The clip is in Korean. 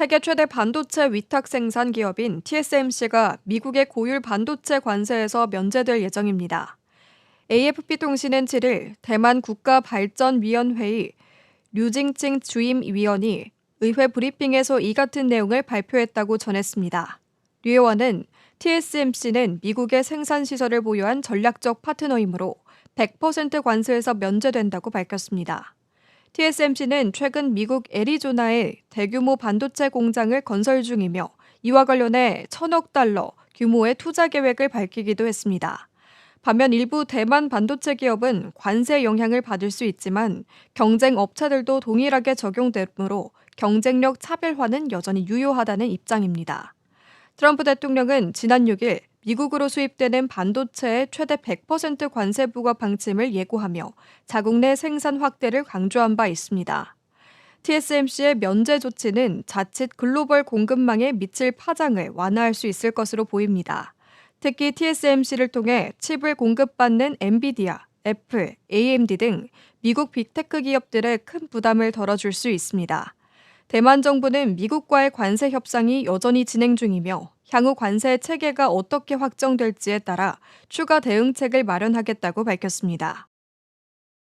세계 최대 반도체 위탁 생산 기업인 TSMC가 미국의 고율 반도체 관세에서 면제될 예정입니다. AFP 통신은 7일 대만 국가발전위원회의 류징칭 주임 위원이 의회 브리핑에서 이 같은 내용을 발표했다고 전했습니다. 류 의원은 TSMC는 미국의 생산 시설을 보유한 전략적 파트너이므로 100% 관세에서 면제된다고 밝혔습니다. TSMC는 최근 미국 애리조나에 대규모 반도체 공장을 건설 중이며 이와 관련해 천억 달러 규모의 투자 계획을 밝히기도 했습니다. 반면 일부 대만 반도체 기업은 관세 영향을 받을 수 있지만 경쟁 업체들도 동일하게 적용되므로 경쟁력 차별화는 여전히 유효하다는 입장입니다. 트럼프 대통령은 지난 6일 미국으로 수입되는 반도체의 최대 100% 관세 부과 방침을 예고하며 자국 내 생산 확대를 강조한 바 있습니다. TSMC의 면제 조치는 자칫 글로벌 공급망에 미칠 파장을 완화할 수 있을 것으로 보입니다. 특히 TSMC를 통해 칩을 공급받는 엔비디아, 애플, AMD 등 미국 빅테크 기업들의 큰 부담을 덜어줄 수 있습니다. 대만 정부는 미국과의 관세 협상이 여전히 진행 중이며 향후 관세 체계가 어떻게 확정될지에 따라 추가 대응책을 마련하겠다고 밝혔습니다.